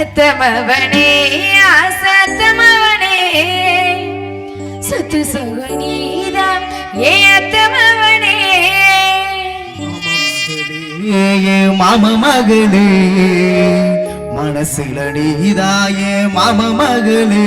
அத்தமவனே ஆசத்தமவனே சொத்து சுகனீதா ஏ அத்தமவனே. மாம மகளே மனசுல நீதாயே மாம மகளே.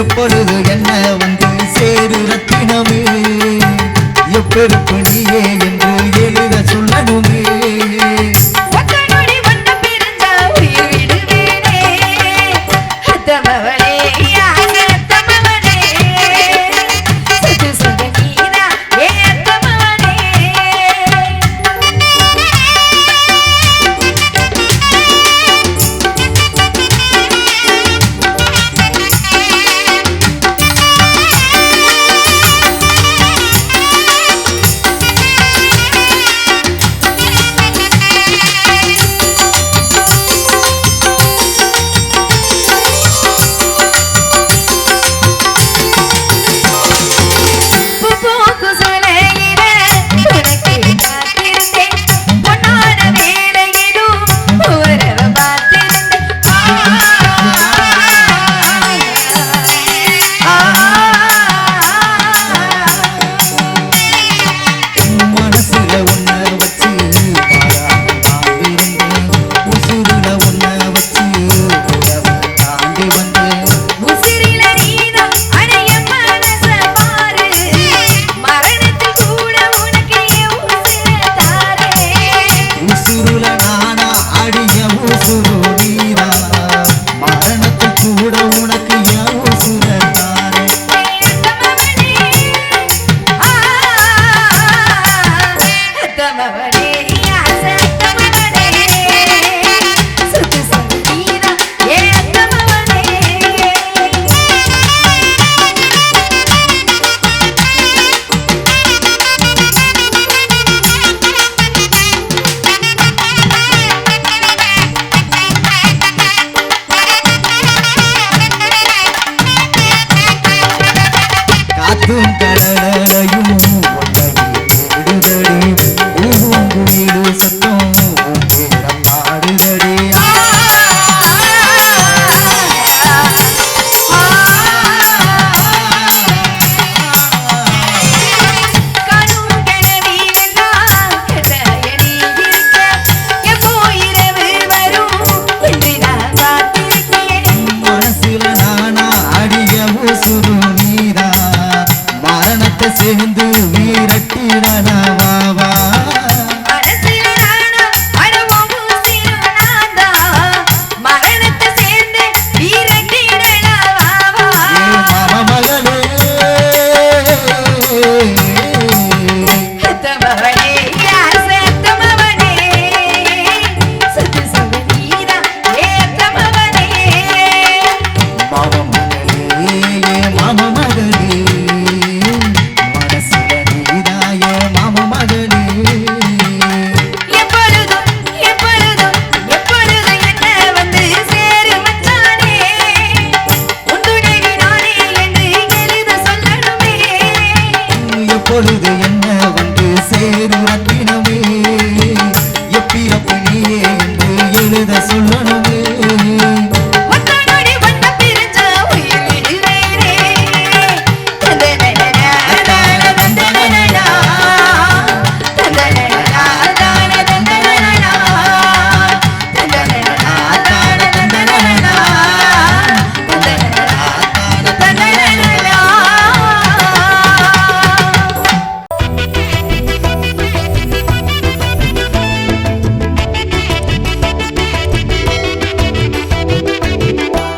எப்பொழுது என்ன வந்து சேரு ரத்தினமே? எப்பெருப்பு சரணடையும் உன்னை தேடுதடி பூங்குயிலு சத்த சேர்ந்து வீரட்டிடலாம்